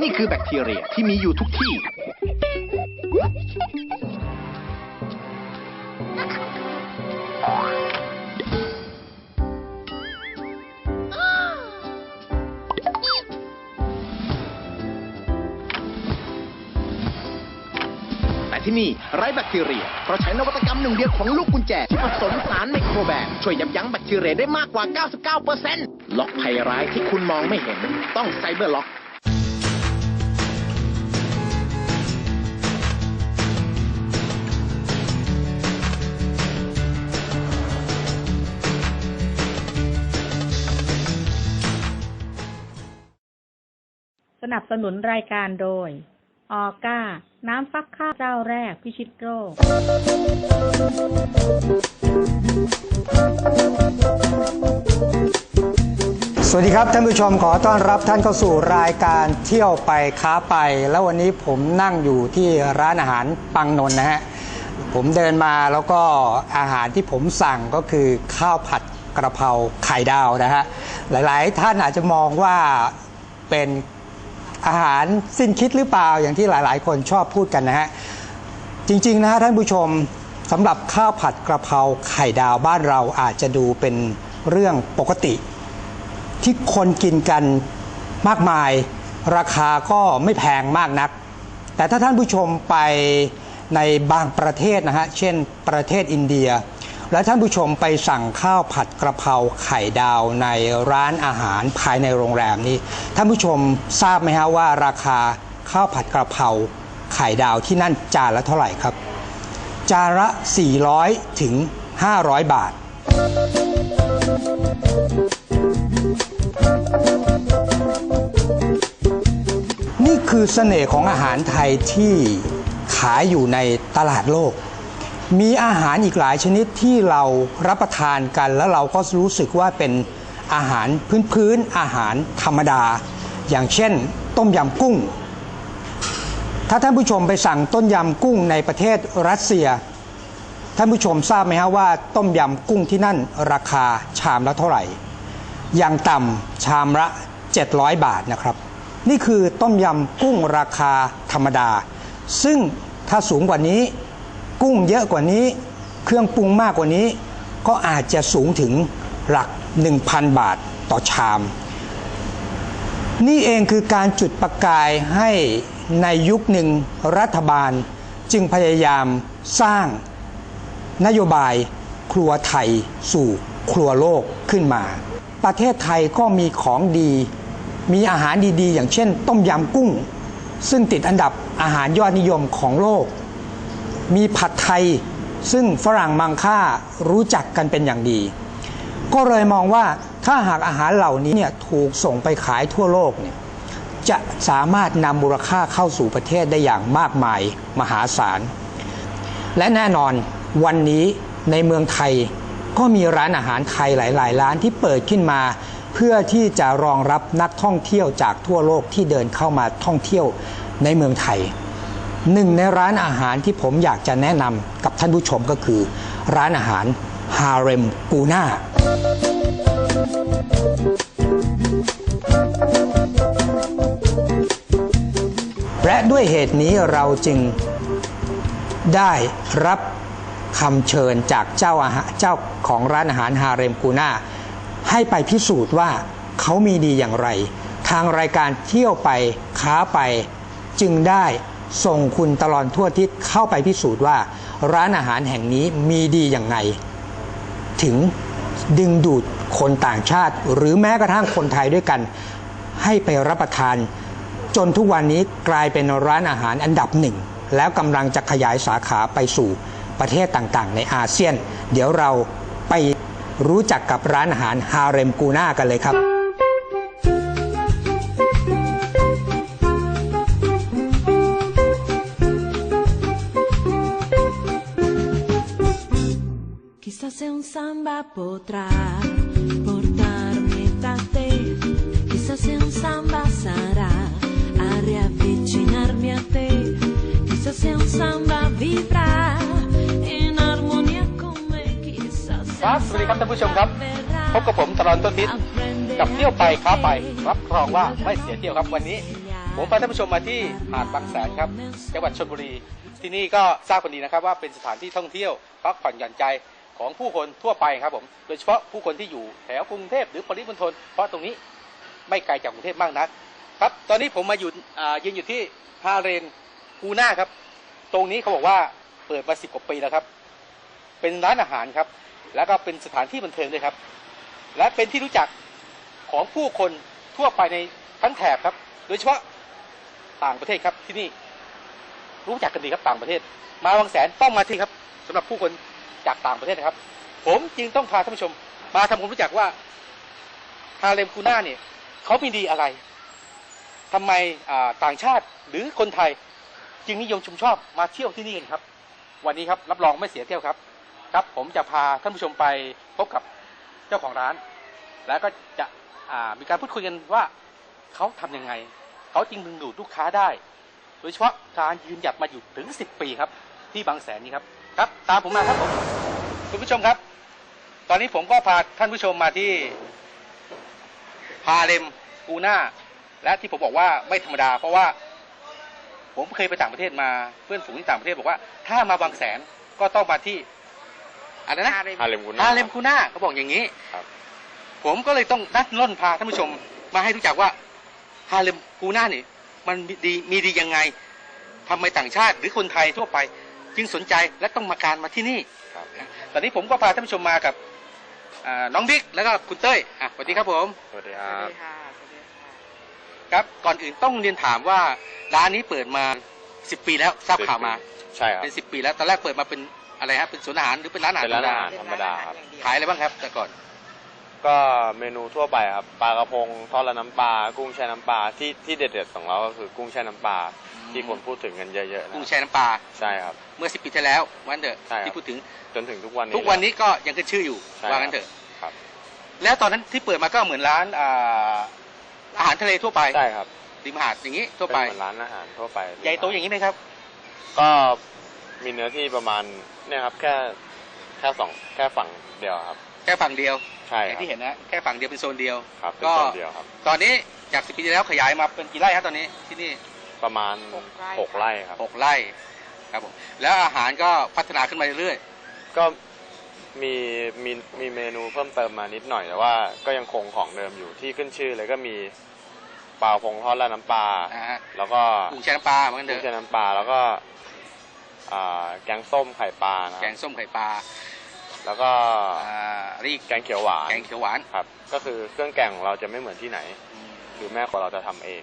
นี่คือแบคทีเรียที่มีอยู่ทุกที่ แต่ที่นี่ไร้แบคทีเรีย เพราะใช้นวัตกรรมหนึ่งเดียวของลูกกุญแจ ที่ผสมสารไมโครแบคช่วยยับยั้งแบคทีเรียได้มากกว่า 99%ล็อกภัยร้ายที่คุณมองไม่เห็น ต้องไซเบอร์ล็อก นับสนุนรายการโดย ออก้า น้ำฟักข้าวเจ้าแรกพิชิตโลกสวัสดีครับ ท่านผู้ชมขอต้อนรับท่านเข้าสู่รายการเที่ยวไปค้าไป แล้ววันนี้ผมนั่งอยู่ที่ร้านอาหารปังนนท์นะฮะ ผมเดินมาแล้วก็อาหารที่ผมสั่งก็คือข้าวผัดกระเพราไข่ดาวนะฮะ หลายๆ ท่านอาจจะมองว่าเป็น อาหารสิ้นคิดหรือเปล่าอย่างที่หลาย ๆ คนชอบพูดกันนะฮะจริง ๆ นะฮะท่านผู้ชมสำหรับข้าวผัดกระเพราไข่ดาวบ้านเราอาจจะดูเป็นเรื่องปกติ ที่คนกินกันมากมาย ราคาก็ไม่แพงมากนัก แต่ถ้าท่านผู้ชมไปในบางประเทศนะฮะเช่นประเทศอินเดีย และท่านผู้ชมไปสั่งข้าวผัดกระเพราไข่ดาวในร้านอาหารภายในโรงแรมนี้ ท่านผู้ชมทราบไหมฮะว่าราคาข้าวผัดกระเพราไข่ดาวที่นั่นจานละเท่าไหร่ครับ จานละ 400 ถึง 500 บาท นี่คือเสน่ห์ของอาหารไทยที่ขายอยู่ในตลาดโลก มีอาหารอีกหลายชนิดที่เรารับประทานกัน แล้วเราก็รู้สึกว่าเป็นอาหารพื้นๆอาหารธรรมดา อย่างเช่น ต้มยำกุ้ง ถ้าท่านผู้ชมไปสั่งต้มยำกุ้งในประเทศรัสเซีย ท่านผู้ชมทราบไหมฮะว่าต้มยำกุ้งที่นั่นราคาชามละเท่าไหร่ อย่างต่ำชามละ 700 บาทนะครับ นี่คือต้มยำกุ้งราคาธรรมดา ซึ่งถ้าสูงกว่านี้ กุ้งเยอะกว่านี้ เครื่องปรุงมากกว่านี้ ก็อาจจะสูงถึงหลัก 1,000 บาทต่อชาม นี่เองคือการจุดประกายให้ในยุคหนึ่งรัฐบาลจึงพยายามสร้างนโยบายครัวไทยสู่ครัวโลกขึ้นมา ประเทศไทยก็มีของดี มีอาหารดีๆ อย่างเช่น ต้มยำกุ้ง ซึ่งติดอันดับอาหารยอดนิยมของโลก มีผัดไทยซึ่งฝรั่งมังค่ารู้จักกันเป็นอย่างดี ก็เลยมองว่าถ้าหากอาหารเหล่านี้เนี่ยถูกส่งไปขายทั่วโลกเนี่ยจะสามารถนำมูลค่าเข้าสู่ประเทศได้อย่างมากมายมหาศาล และแน่นอนวันนี้ในเมืองไทยก็มีร้านอาหารไทยหลาย ๆ ร้านที่เปิดขึ้นมา เพื่อที่จะรองรับนักท่องเที่ยวจากทั่วโลกที่เดินเข้ามาท่องเที่ยวในเมืองไทย หนึ่งในร้านอาหารที่ผมอยากจะแนะนำกับท่านผู้ชมก็คือ ร้านอาหารฮาเร็มกูน่าและด้วยเหตุนี้เราจึงได้รับคำเชิญจากเจ้าอาหารเจ้าของร้านอาหารฮาเร็มกูน่าให้ไปพิสูจน์ว่าเขามีดีอย่างไร ทางรายการเที่ยวไปค้าไปจึงได้ ส่งคุณตลอดทั่วทิศเข้าไปพิสูจน์ว่า ร้านอาหารแห่งนี้มีดีอย่างไง ถึงดึงดูดคนต่างชาติ หรือแม้กระทั่งคนไทยด้วยกัน ให้ไปรับประทาน จนทุกวันนี้กลายเป็นร้านอาหารอันดับหนึ่ง แล้วกำลังจะขยายสาขาไปสู่ประเทศต่างๆ ในอาเซียน เดี๋ยวเราไปรู้จักกับร้านอาหารฮาเร็มกูน่ากันเลยครับ un samba potrà portarmi da te. Chissà se un samba sarà a riavvicinarmi a te. Chissà se un samba vivrà in armonia con me. Chissà se ครับ un สวัสดีครับท่านผู้ชมครับ verrà พบกับผมตลอดต้นทิศ a prendere กับเที่ยวไปค้าไปรับรองว่าไม่เสียเที่ยวครับวันนี้ผผมพาท่านผู้ชมมาที่หาดบางแสนครับจังหวัดชลบุรี ที่นี่ก็ทราบกันดีนะครับว่าเป็นสถานที่ท่องเที่ยวพักผ่อนหย่อนใจ ของผู้คนทั่วไปครับผม โดยเฉพาะผู้คนที่อยู่แถวกรุงเทพหรือปริมณฑลเพราะตรงนี้ไม่ไกลจากกรุงเทพมากนัก ครับ ตอนนี้ผมมาอยู่ยืนอยู่ที่ฮาเรนกูน่าครับ ตรงนี้เขาบอกว่าเปิดมาสิบกว่าปีแล้วครับ เป็นร้านอาหารครับ แล้วก็เป็นสถานที่บันเทิงด้วยครับ และเป็นที่รู้จักของผู้คนทั่วไปในทั้งแถบครับ โดยเฉพาะต่างประเทศครับที่นี่รู้จักกันดีครับต่างประเทศ มาบางแสนต้องมาที่ครับสำหรับผู้คน จากต่างประเทศนะครับ ผมจึงต้องพาท่านผู้ชม มาทำความรู้จักว่าฮาเลมคูน่าเนี่ยเขามีดีอะไรทำไมต่างชาติหรือคนไทย จึงนิยมชมชอบมาเที่ยวที่นี่กันครับ วันนี้ครับรับรองไม่เสียเที่ยวครับ ครับผมจะพาท่านผู้ชมไปพบกับเจ้าของร้าน แล้วก็จะมีการพูดคุยกันว่าเขาทำยังไงเขาจึงดึงดูดลูกค้าได้ โดยเฉพาะการยืนหยัดมาอยู่ถึง 10 ปีครับ ที่บางแสนนี้ครับ ครับตามผมมาครับผมคุณผู้ชมครับ ตอนนี้ผมก็พาท่านผู้ชมมาที่ฮาเลมกูน่าและที่ผมบอกว่าไม่ธรรมดา เพราะว่า ผมเคยไปต่างประเทศมาเพื่อนฝูงที่ต่างประเทศบอกว่า ถ้ามาบางแสนก็ต้องมาที่อะไรนะฮาเลมกูน่าฮาเลมคูน่าเขาบอกอย่างนี้ครับ ผมก็เลยต้องนัดล่นพาท่านผู้ชมมาให้รู้จักว่าฮาเลมกูน่านี่ มันมีดีมีดียังไงทำไมต่างชาติหรือคนไทยทั่วไป จึงสนใจและต้องมาการมาที่นี่ครับตอนนี้ผมก็พาท่านผู้ชมมากับอ่าน้องบิ๊กแล้วก็คุณเต้ยอะสวัสดีครับผมสวัสดีคสรัวัสบดีค่ะครับก่อนอื่นต้องเรียนถามว่าร้านนี้เปิดมา10ปีแล้วทราบข่าวมาใช่ครับเป็น10ปีแล้วตอนแรกเปิดมาเป็นอะไรฮะเป็นสวนอาหารหรือเป็นร้านอาหารเป็นร้านอาหารธรรมธรรมดาครับขายอะไรบ้างครับ แต่ก่อน ก็เมนูทั่วไปครับปลากระพงทอดละน้ำปลากุ้งแช่น้ำปลาที่ที่เด็ดๆของเราก็คือกุ้งแช่น้ำปลา ที่คนพูดถึงกันเยอะๆนะกุ้งแช่น้ำปลาใช่ครับ เมื่อ10ปีที่แล้ววันเถอะใช่ครับ ที่พูดถึงจนถึงทุกวันนี้ทุกวันนี้ก็ยังขึ้นชื่ออยู่ใช่ว่างั้นเถอะ ครับแล้วตอนนั้นที่เปิดมาก็เหมือนร้านอ่าอาหารทะเลทั่วไปใช่ครับริมหาดอย่างนี้ทั่วเป็นไปเหมือนร้านอาหารทั่วไปใหญ่โตอย่างนี้ไหมครับ ก็มีเนื้อที่ประมาณเนี่ยครับ แค่แค่สองแค่ฝั่งเดียวครับ แค่ฝั่งเดียวใช่อคย่างรับที่เห็นนะแค่ฝั่งเดียวเป็นโซนเดียว ครับเป็นก็ โซนเดียวครับ ตอนนี้จากสิบปีที่แล้วขยายมาเป็นกี่ไร่ครับตอนนี้ที่นี่ ประมาณหกไร่ หกไร่ครับ หกไร่ครับผมแล้วอาหารก็พัฒนาขึ้นมาเรื่อยก็มีมีมีเมนูเพิ่มเติมมานิดหน่อยแต่ว่าก็ยังคงของเดิมอยู่ที่ขึ้นชื่อเลยก็มีปลาพงทอดและน้ำปลาๆนะฮะแล้วก็กุ้งแช่น้ำปลาเหมือนกันเถกุ้งอะ แช่น้ำปลาแล้วก็อ่าแกงส้มไข่ปลานะแกงส้มไข่ปลาแล้วก็อ่ารีกแกงเขียวหวานแกงเขียวหวานครับ ก็คือเครื่องแกงของเราจะไม่เหมือนที่ไหนคือแม่ของเราจะทำเอง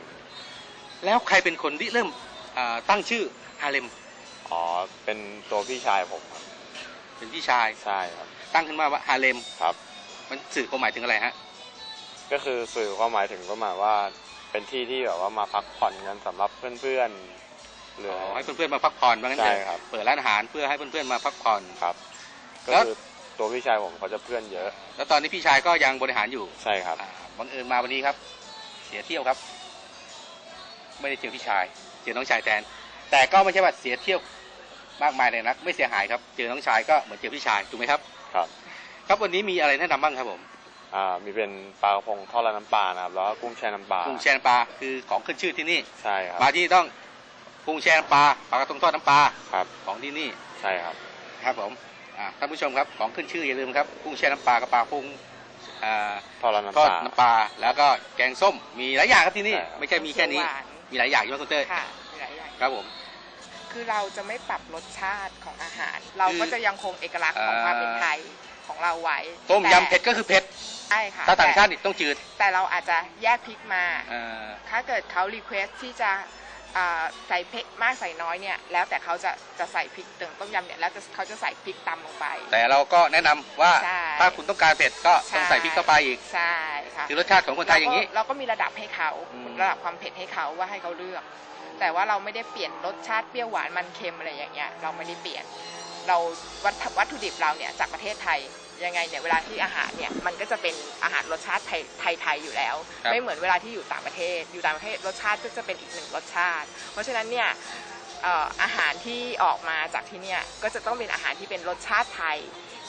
แล้วใครเป็นคนที่เริ่มอ่าตั้งชื่อฮาเลมอ๋อเป็นตัวพี่ชายผมครับเป็นพี่ชายใช่ครับ ตั้งขึ้นมาว่าฮาเลมครับ มันสื่อความหมายถึงอะไรฮะก็คือสื่อความหมายถึงก็หมายว่าเป็นที่ที่แบบว่ามาพักผ่อนกันสำหรับเพื่อนๆหรืออ๋อให้เพื่อนๆมาพักผ่อนว่างั้นเถใช่อะครับเปิดร้านอาหารเพื่อให้เพื่อนๆมาพักผ่อนครับก็แล้วคือตัวพี่ชายผมเขาจะเพื่อนเยอะ แล้วตอนนี้พี่ชายก็ยังบริหารอยู่ใช่ครับอ่าบังเอิญมาวันนี้ครับ เสียเที่ยวครับ ไม่ได้เจอพี่ชายเจอน้องชายแทน แต่ก็ไม่ใช่ว่าเสียเที่ยวมากมายเลยนัก ไม่เสียหายครับ เจอน้องชายก็เหมือนเจอพี่ชายถูกไหมครับ ครับ ครับวันนี้มีอะไรแนะนำบ้างครับผมอ่ามีเป็นปลากระพงทอดและน้ำปลานะครับแล้วก็กุ้งแช่น้ำปลากุ้งแช่น้ำปลาคือของขึ้นชื่อที่นี่ ใช่ครับมาที่นี่ต้องกุ้งแช่น้ำปลาปลากระตงทอดน้ำปลาครับของที่นี่ใช่ครับครับผมอ่าท่านผู้ชมครับของขึ้นชื่ออย่าลืมครับกุ้งแช่น้ำปลากระปลาพุงอ่าทอดและน้ำทอปดลา น้ำปลาแล้วก็แกงส้มมีหลายอย่างครับที่นี่ ใช่ครับ ไม่ใช่มีแค่นี้ เขียวหวาน มีหลายอย่างใช่ไหมคุณเต้ยค่ะมีหลายอย่าง ครับผม คือเราจะไม่ปรับรสชาติของอาหาร เราก็จะยังคงเอกลักษณ์ของความเป็นไทยของเราไว้ต้มแต่ยำเผ็ดก็คือเผ็ดใช่ค่ะถ้าต่างชาติแนี่ต้องจืด แต่เราอาจจะแยกพริกมาเอ่อถ้าเกิดเขารีเควสที่จะอ่า ใส่เผ็ดมากใส่น้อยเนี่ยแล้วแต่เขาจะจะใส่พริกตึงต้มยำเนี่ยแล้วจะเขาจะใส่พริกตำลงไป แต่เราก็แนะนำว่าใช่ถ้าคุณต้องการเผ็ดก็ต้องใช่ใส่พริกเข้าไปอีกใช่ค่ะคือรสชาติของคนไทยอย่างนี้นี้เราก็มีระดับให้เขาอืมระดับความเผ็ดให้เขาว่าให้เขาเลือก แต่ว่าเราไม่ได้เปลี่ยนรสชาติเปรี้ยวหวานมันเค็มอะไรอย่างเงี้ยเราไม่ได้เปลี่ยน เราวัตถุวัตถุดิบเราเนี่ยจากประเทศไทย ยังไงเนี่ยเวลาที่อาหารเนี่ยมันก็จะเป็นอาหารรสชาติไทยไทยๆอยู่แล้ว ครับ ไม่เหมือนเวลาที่อยู่ต่างประเทศ อยู่ต่างประเทศรสชาติก็จะเป็นอีกหนึ่งรสชาติ เพราะฉะนั้นเนี่ยเอ่ออาหารที่ออกมาจากที่เนี่ยก็จะต้องเป็นอาหารที่เป็นรสชาติไทย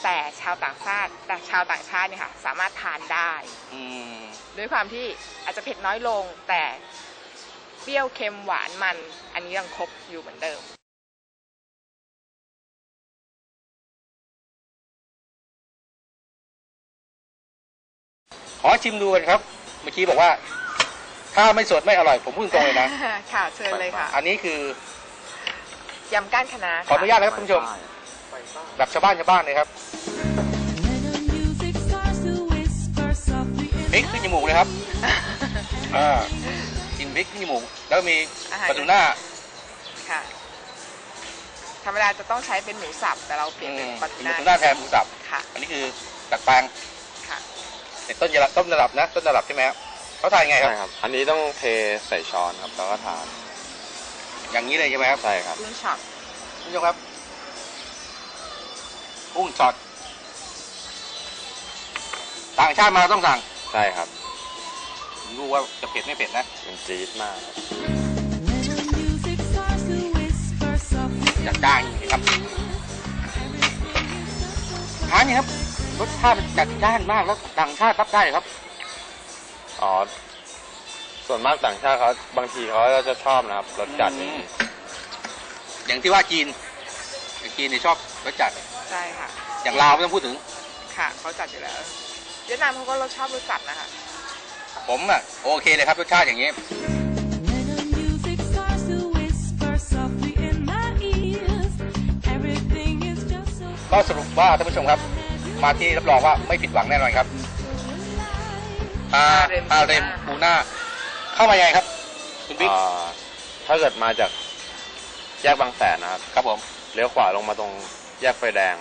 แต่ชาวต่างชาติแต่ชาวต่างชาติเนี่ยค่ะสามารถทานได้ อืมด้วยความที่อาจจะเผ็ดน้อยลงแต่เปรี้ยวเค็มหวานมัน อันนี้ยังครบอยู่เหมือนเดิม ขอชิมดูกันครับ เมื่อกี้บอกว่า ถ้าไม่สดไม่อร่อย ผมพูดตรงเลยนะ ค่ะเชิญเลยค่ะ อันนี้คือยำก้านคะน้าขออนุญาตนะครับคุณผู้ชมแบบชาวบ้านชาวบ้านเลยครับ When the music starts to whisper softly พริกขึ้นจมูกเลยครับอ่ากินพริกขึ้นจมูกแล้วมีอาหารปลาทูน่าค่ะธรรมดาจะต้องใช้เป็นหมูสับแต่เราเปลี่ยนเป็นปลาทูปน่าลาทูน่าแทนหมูสับค่ะอันนี้คือดัดแปลงค่ะ เป็นต้นยะต้นระดับนะ ต้นระดับใช่ไหมครับเขาทานยังไงครับ ใช่ครับ อันนี้ต้องเทใส่ช้อนครับแล้วก็ทานอย่างนี้เลยใช่ไหมครับใช่ครับกุ้งช็อตคุณผู้ชมครับกุ้งช็อตต่างชาติมาต้องสั่งใช่ครับผมรู้ว่าจะเผ็ดไม่เผ็ดนะมันจี๊ดมากครับ When the music starts to whisper softly จัดจ้านจริงๆครับทานนี่ครับ รสชาติมันจัดจ้านมากแล้วต่างชาติรับได้เหรอครับ อ๋อ ส่วนมากต่างชาติเขาบางทีเขาก็จะชอบนะครับรสจัดอย่างนี้อย่างที่ว่าจีนอย่างจีนเนี่ยชอบรสจัด ใช่ค่ะ อย่างลาวไม่ต้องพูดถึง ค่ะเขาจัดอยู่แล้วเวียดนามเขาก็รสชอบรสจัดนะคะ ผมอะโอเคเลยครับรสชาติอย่างนี้ When the music starts to whisper softly in my ears Everything is just so ก็สรุปว่าท่านผู้ชมครับ มาที่รับรองว่าไม่ผิดหวังแน่นอนครับอาอาเรมปูน่าเข้ามายังไงครับคุณบิ๊กอ่าถ้าเกิดมาจากแยกบางแสนนะครับ ครับผม เลี้ยวขวาลงมาตรงแยกไฟแดง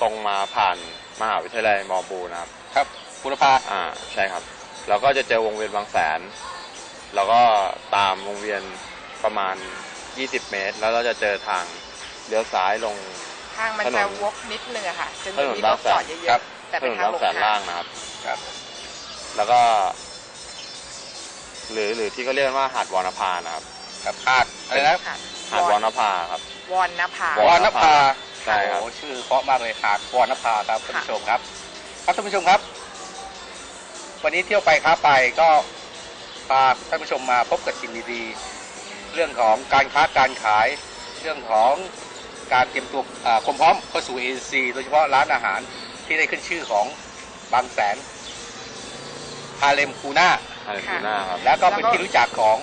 ตรงมาผ่านมหาวิทยาลัยมอบูนะครับ ครับบุรพาอ่าใช่ครับแล้วก็จะเจอวงเวียนบางแสน แล้วก็ตามวงเวียนประมาณ 20 เมตร แล้วเราจะเจอทางเลี้ยวซ้ายลง ทางมันถนจะน วกนิดนึงอะค่ะจะถมีนนที่บารงถแสนจอดเยครัอะบๆแต่ถเป็นนนทางบางลงแสนทาล่างงนะครับ ครับแล้วก็ หรือหรือที่เขาเรียกกันว่าหาดวรรณภานะครับ ครับหาดอะไรนะค่ะหาดวรรณภาครับ วอนนภาวอนนภาใช่ครับ โอ้โหชื่อเพราะมากเลยหาดวอนนภาครับท่านผู้ชมครับ ครับท่านผู้ชมครับ วันนี้เที่ยวไปค้าไปก็พาท่านผู้ชมมาพบกับสิ่งดีๆ เรื่องของการค้าการขาย เรื่องของ การเตรียมตัวอ่าความพร้อมเข้าสู่ ANC โดยเฉพาะร้านอาหารที่ได้ขึ้นชื่อของบางแสนฮาเลมคูน่าฮาเลนูน่าครับแล้วก็เป็นที่รู้จักของ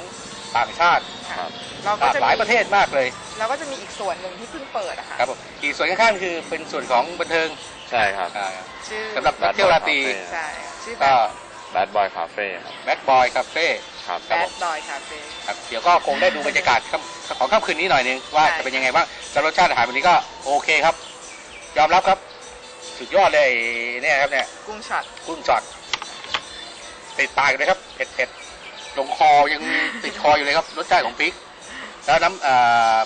ต่างชาติค่ะครับเราก็จะหลายประเทศมากเลย เราก็จะมีอีกส่วนหนึ่งที่เพิ่งเปิดอะค่ะครับผมอีกส่วนข้างๆคือเป็นส่วนของบันเทิงใช่ครับอ่าชื่อสำหรับนักเที่ยวราตรีใช่ชื่อแบก็บแบดบอยคาเฟ่ครับแบดบอยคาเฟ่ครับแบดดอยคาเฟ่ครับเดี๋ยวก็คงได้ดูบรรยากาศค่ำ ของค่ำคืนนี้หน่อยนึงว่าใช่จะเป็นยังไงบ้างแต่รสชาติอาหารวันนี้ก็โอเคครับ ยอมรับครับ สุดยอดเลยเนี่ยครับเนี่ยกุ้งช็อตกุ้งช็อตติดปากอยู่เลยครับเผ็ดเผ็ดลงคอยังติดคออยู่เลยครับรสชาติของพริก แล้วน้ำเอ่อ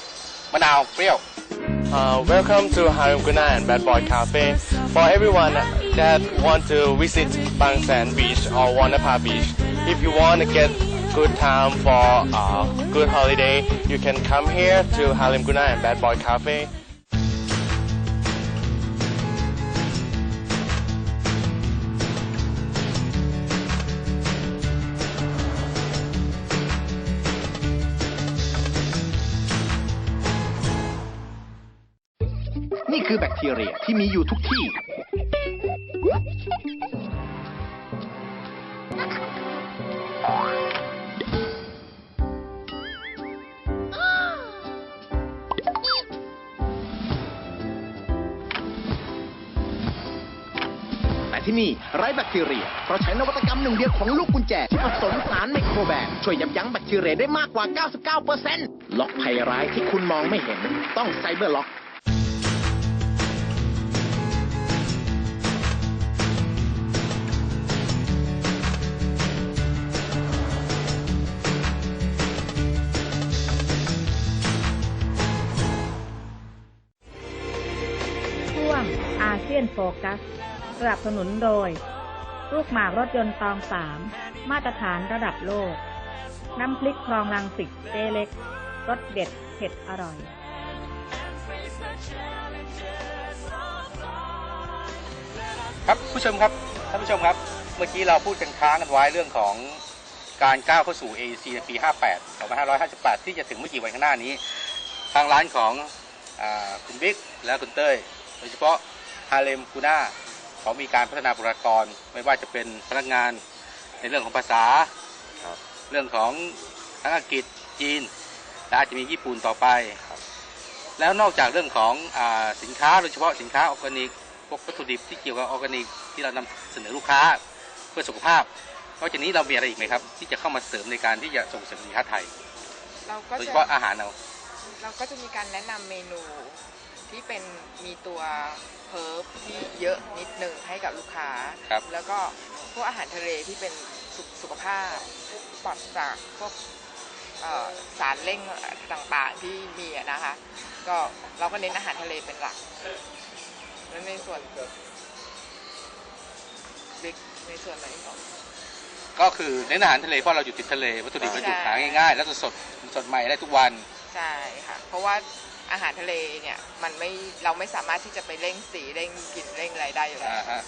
มะนาวเปรี้ยว Uh, welcome to Harim Guna and Bad Boy Cafe. For everyone that want to visit Bang San Beach or Wanapa Beach, if you want to get good time for a good holiday, you can come here to Halim Guna and Bad Boy Cafe. นี่คือแบคทีเรียที่มีอยู่ทุกที่ ที่นี่ไร้แบคทีเรีย เพราะใช้นวัตกรรมหนึ่งเดียวของลูกกุญแจ ที่ผสมสารไมโครแบคช่วยยับยั้งแบคทีเรียได้มากกว่า 99%ล็อกภัยร้ายที่คุณมองไม่เห็น ต้องไซเบอร์ล็อกช่วงอาเซียนโฟกัส สนับสนุนโดย ลูกหมากรถยนต์ตองสาม มาตรฐานระดับโลก น้ำพริกคลองลังสิตเจเล็ก รสเด็ดเผ็ดอร่อย ครับผู้ชมครับท่านผู้ชมครับ เมื่อกี้เราพูดกันค้างกันไว้เรื่องของการก้าวเข้าสู่ AEC ในปี 58 2558 ที่จะถึงไม่กี่วันข้างหน้านี้ ทางร้านของอคุณบิ๊กและคุณเต้ย โดยเฉพาะฮาเลมคูน่า เขามีการพัฒนาบุคลากร ไม่ว่าจะเป็นพนักงานในเรื่องของภาษาครับเรื่องของทั้งอังกฤษจีน และอาจจะมีญี่ปุ่นต่อไปแล้วนอกจากเรื่องของอาสินค้าโดยเฉพาะสินค้าออร์แกนิกพวกวัตถุดิบที่เกี่ยวกับออร์แกนิกที่เรานำเสนอลูกค้าเพื่อสุขภาพนอกจากนี้เรามีอะไรอีกไหมครับ ที่จะเข้ามาเสริมในการที่จะส่งเสริมสินค้าไทยเราก็โดยเฉจะพาะอาหารเราเราก็จะมีการแนะนำเมนู ที่เป็นมีตัวเพิร์ฟที่เยอะนิดหนึ่งให้กับลูกค้า ครับ แล้วก็พวกอาหารทะเลที่เป็นสุขสุขภาพปลอดจากพวกเอ่อสารเร่งต่างๆที่มีอะนะคะ ก็เราก็เน้นอาหารทะเลเป็นหลัก แล้วในส่วนบิ๊กในส่วนไหนของ ก็คือเน้นอาหารทะเลเพราะเราอยู่ติดทะเลวัตถุดิบเราอยู่หาง่ายๆ แล้วก็สดสดใหม่ได้ทุกวัน ใช่ค่ะ เพราะว่า อาหารทะเลเนี่ยมันไม่เราไม่สามารถที่จะไปเร่งสีเร่งกลิ่นเร่งอะไรได้อยู่แล้วอ่าฮะ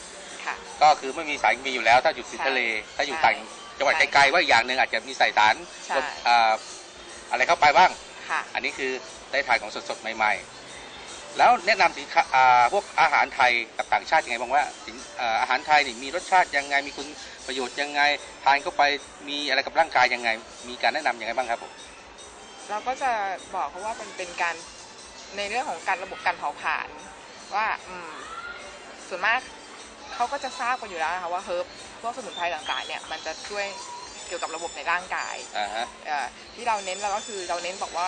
ค่ะ ก็คือไม่มีสารเคมีอยู่แล้ว ถ้าอยู่ติดทะเล ถ้าอยู่ต่างจังหวัดไกลๆว่าอีกอย่างหนึ่งอาจจะมีใส่สารใช่ ลดอ่าอะไรเข้าไปบ้าง ค่ะ อันนี้คือได้ทานของสดๆใหม่ๆ แล้วแนะนำสินค้าอ่าพวกอาหารไทยกับต่างชาติยังไงบ้างว่าสินอ่าอาหารไทยนี่มีรสชาติยังไงมีคุณประโยชน์ยังไงทานเข้าไปมีอะไรกับร่างกายยังไง มีการแนะนำยังไงบ้างครับผม เราก็จะบอกเขาว่ามันเป็นการ ในเรื่องของการระบบการเผาผลาญว่าอืมส่วนมากเขาก็จะทราบกันอยู่แล้วนะคะว่าเฮิร์บพวกสมุนไพรต่างๆเนี่ยมันจะช่วยเกี่ยวกับระบบในร่างกายอ่าฮะเอ่อที่เราเน้นเราก็คือเราเน้นบอกว่า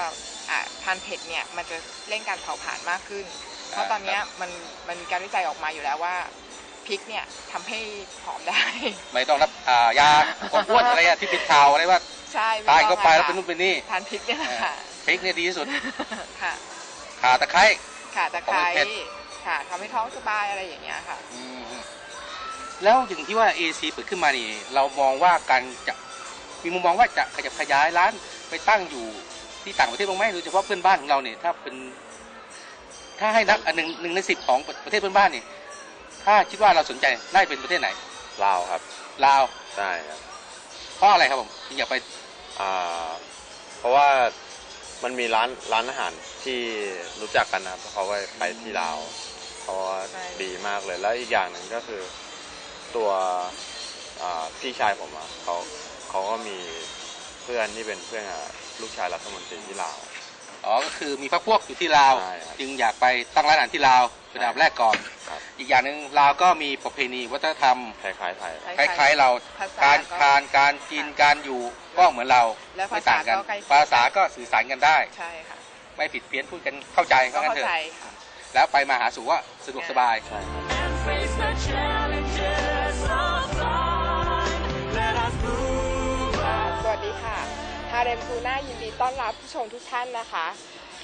อะทานเผ็ดเนี่ยมันจะเร่งการเผาผลาญมากขึ้น เพราะตอนเนี้ยมันมันมีการวิจัยออกมาอยู่แล้วว่าพริกเนี่ยทำให้ผอมได้ ไม่ต้องรับอ่ายาความอ้วนอะไรอะที่เป็นข่าวอะไรว่าใช่ทานเข้าไปม่แล้วต้เป็นองนู่นเป็นนี่ทานพริกเนี่ยแหละค่ะพริกเนี่ยดีที่สุดค่ะ ข่าตะไคร้ ค่ะตะไคร้ของมันเผ็ด ค่ะทำให้ท้องสบายอะไรอย่างเงี้ยค่ะ อืมแล้วอย่างที่ว่า AC เปิดขึ้นมานี่ เรามองว่าการจะมีมุมมองว่าจะขยับขยายร้านไปตั้งอยู่ที่ต่างประเทศบ้างไหมโดยเฉพาะเพื่อนบ้านของเราเนี่ยถ้าเป็น ถ้าให้นับอันหนึ่งหนึ่งในสิบของประเทศเพื่อนบ้านนี่ถ้าคิดว่าเราสนใจน่าจะเป็นประเทศไหนลาวครับลาวใช่ครับเพราะอะไรครับผมถึงอยากไปอ่าเพราะว่ามันมีร้านร้านอาหาร ที่รู้จักกันนะครับเขาก็ไปที่ลาวเพราะว่าใช่ ดีมากเลย แล้วอีกอย่างหนึ่งก็คือตัวอ่าพี่ชายผมอะเขาเขาก็มีเพื่อนที่เป็นเพื่อนกับลูกชายรัฐมนตรีที่ลาว อ๋อก็คือมีพรรคพวกอยู่ที่ลาว ใช่ครับจึงอยากไปตั้งร้านอาหารที่ลาวเป็นอันดับแรกก่อน ครับ อีกอย่างหนึ่งลาวก็มีประเพณีวัฒนธรรม คล้ายๆไทยคล้ายๆเรา ภาษาการก็ทานการกินการอยู่ก็เหมือนเราและไม่ภาษาต่างกันก็ใกล้เคียง ภาษาก็สื่อสารกันได้ ใช่ค่ะ ไม่ผิดเพี้ยนพูดกันเข้าใจก็ว่างั้นเข้าเถอะใจค่ะ แล้วไปมาหาสู่ว่าสะดวกสบายใช่ครับ face the challenges of life. Let us move on. สวัสดีค่ะ ฮาเร็มกูน่ายินดีต้อนรับผู้ชมทุกท่านนะคะ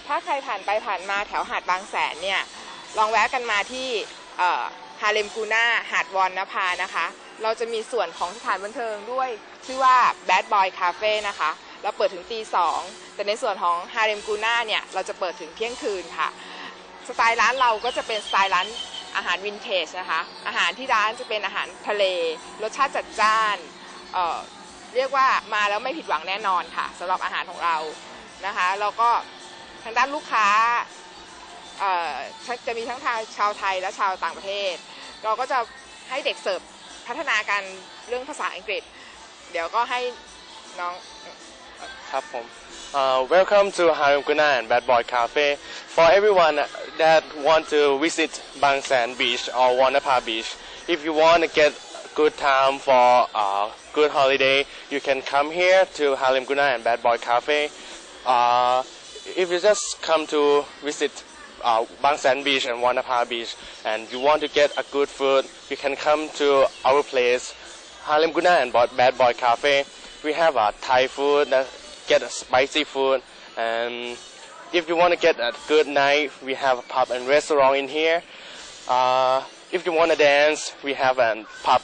ถ้าใครผ่านไปผ่านมาแถวหาดบางแสนเนี่ย ลองแวะกันมาที่เอ่อฮาเร็มกูน่าหาดวอนนภานะคะ เราจะมีส่วนของสถานบันเทิงด้วย ชื่อว่า Bad Boy Cafe นะคะ เราเปิดถึงตีสอง แต่ในส่วนของฮาเร็มกูน่าเนี่ยเราจะเปิดถึงเที่ยงคืนค่ะ สไตล์ร้านเราก็จะเป็นสไตล์ร้านอาหารวินเทจนะคะ อาหารที่ร้านจะเป็นอาหารทะเล รสชาติจัดจ้านเเรียกว่ามาแล้วไม่ผิดหวังแน่นอนค่ะสำหรับอาหารของเรานะคะแล้วก็ทางด้านลูกค้าจะมีทั้งทางชาวไทยและชาวต่างประเทศ เราก็จะให้เด็กเสิร์ฟพัฒนาการเรื่องภาษาอังกฤษ เดี๋ยวก็ให้น้องครับผม Uh, welcome to Harem Guna and Bad Boy Cafe. For everyone that want to visit Bang San Beach or Wanapa Beach, if you want to get good time for a good holiday, you can come here to Harlem Guna and Bad Boy Cafe. Uh, if you just come to visit uh, Bang San Beach and Wanapa Beach and you want to get a good food, you can come to our place, Harlem Guna and Bad Boy Cafe. We have a Thai food, that get a spicy food, and if you want to get a good night, we have a pub and restaurant in here. Uh, if you want to dance, we have a pub,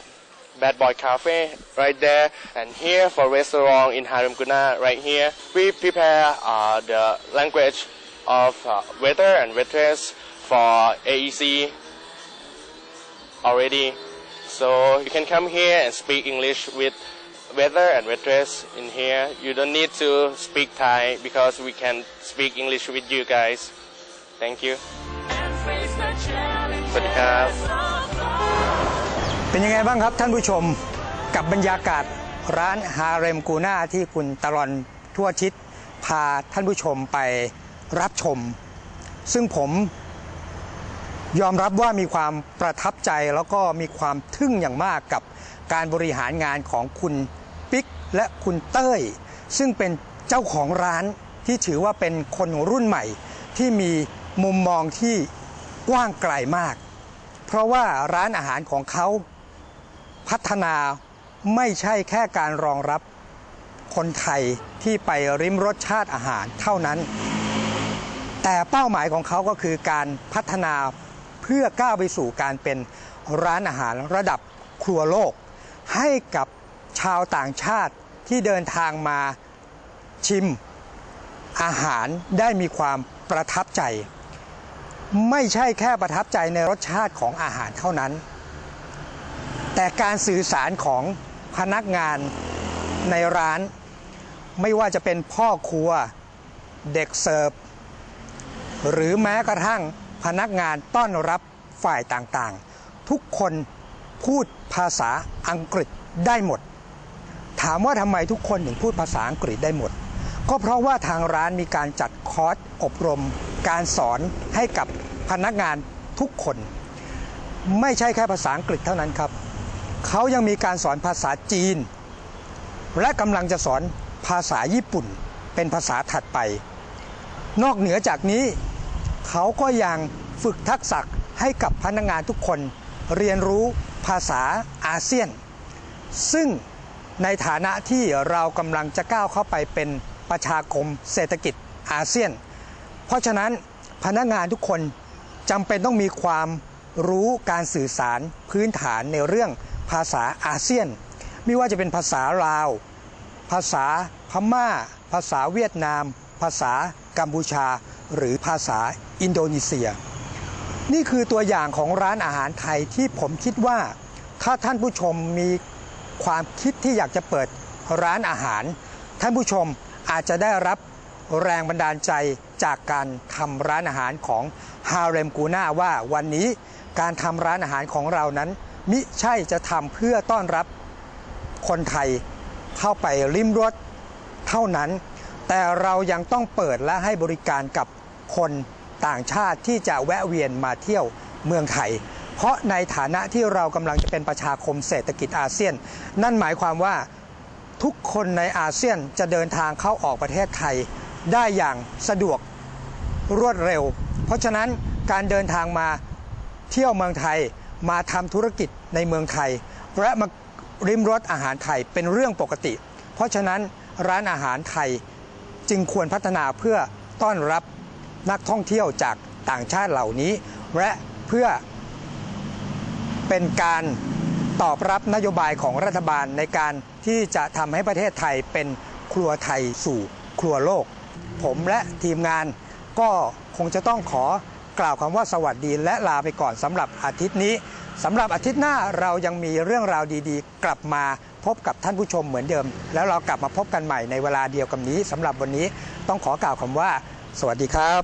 Bad Boy Cafe right there, and here for restaurant in Harem Guna right here. We prepare uh, the language of uh, waiter and waitress for AEC already. So you can come here and speak English with waiter and waitress in here. You don't need to speak Thai because we can speak English with you guys. Thank you. สวัสดีครับ เป็นยังไงบ้างครับท่านผู้ชมกับบรรยากาศร้านฮาเร็มกูน่าที่คุณตลอนทั่วทิศพาท่านผู้ชมไปรับชม ซึ่งผมยอมรับว่ามีความประทับใจแล้วก็มีความทึ่งอย่างมากกับการบริหารงานของคุณ ปิ๊กและคุณเต้ย ซึ่งเป็นเจ้าของร้านที่ถือว่าเป็นคนรุ่นใหม่ที่มีมุมมองที่กว้างไกลมาก เพราะว่าร้านอาหารของเขาพัฒนาไม่ใช่แค่การรองรับคนไทยที่ไปริมรสชาติอาหารเท่านั้น แต่เป้าหมายของเขาก็คือการพัฒนาเพื่อก้าวไปสู่การเป็นร้านอาหารระดับครัวโลก ให้กับ ชาวต่างชาติที่เดินทางมาชิมอาหารได้มีความประทับใจ ไม่ใช่แค่ประทับใจในรสชาติของอาหารเท่านั้น แต่การสื่อสารของพนักงานในร้าน ไม่ว่าจะเป็นพ่อครัวเด็กเสิร์ฟหรือแม้กระทั่งพนักงานต้อนรับฝ่ายต่างๆ ทุกคนพูดภาษาอังกฤษได้หมด ถามว่าทำไมทุกคนถึงพูดภาษาอังกฤษได้หมด ก็เพราะว่าทางร้านมีการจัดคอร์สอบรม การสอนให้กับพนักงานทุกคน ไม่ใช่แค่ภาษาอังกฤษเท่านั้นครับ เขายังมีการสอนภาษาจีน และกำลังจะสอนภาษาญี่ปุ่น เป็นภาษาถัดไป นอกเหนือจากนี้ เขาก็ยังฝึกทักษะให้กับพนักงานทุกคน เรียนรู้ภาษาอาเซียน ซึ่ง ในฐานะที่เรากำลังจะก้าวเข้าไปเป็นประชาคมเศรษฐกิจอาเซียน เพราะฉะนั้นพนักงานทุกคนจำเป็นต้องมีความรู้การสื่อสารพื้นฐานในเรื่องภาษาอาเซียน ไม่ว่าจะเป็นภาษาลาว ภาษาพม่า ภาษาเวียดนาม ภาษากัมพูชา หรือภาษาอินโดนีเซีย นี่คือตัวอย่างของร้านอาหารไทยที่ผมคิดว่า ถ้าท่านผู้ชมมี ความคิดที่อยากจะเปิดร้านอาหาร ท่านผู้ชมอาจจะได้รับแรงบันดาลใจจากการทำร้านอาหารของฮาเรมกูน่าว่าวันนี้การทำร้านอาหารของเรานั้น มิใช่จะทำเพื่อต้อนรับคนไทยเข้าไปริมรถเท่านั้น แต่เรายังต้องเปิดและให้บริการกับคนต่างชาติที่จะแวะเวียนมาเที่ยวเมืองไทย เพราะในฐานะที่เรากำลังจะเป็นประชาคมเศรษฐกิจอาเซียน นั่นหมายความว่าทุกคนในอาเซียนจะเดินทางเข้าออกประเทศไทยได้อย่างสะดวกรวดเร็ว เพราะฉะนั้นการเดินทางมาเที่ยวเมืองไทยมาทำธุรกิจในเมืองไทย และมาริมรสอาหารไทยเป็นเรื่องปกติ เพราะฉะนั้นร้านอาหารไทยจึงควรพัฒนาเพื่อต้อนรับนักท่องเที่ยวจากต่างชาติเหล่านี้ และเพื่อ เป็นการตอบรับนโยบายของรัฐบาลในการที่จะทำให้ประเทศไทยเป็นครัวไทยสู่ครัวโลก ผมและทีมงานก็คงจะต้องขอกล่าวคำว่าสวัสดีและลาไปก่อนสำหรับอาทิตย์นี้สำหรับอาทิตย์หน้าเรายังมีเรื่องราวดีๆ กลับมาพบกับท่านผู้ชมเหมือนเดิม แล้วเรากลับมาพบกันใหม่ในเวลาเดียวกันนี้สำหรับวันนี้ต้องขอกล่าวคำว่า สวัสดีครับ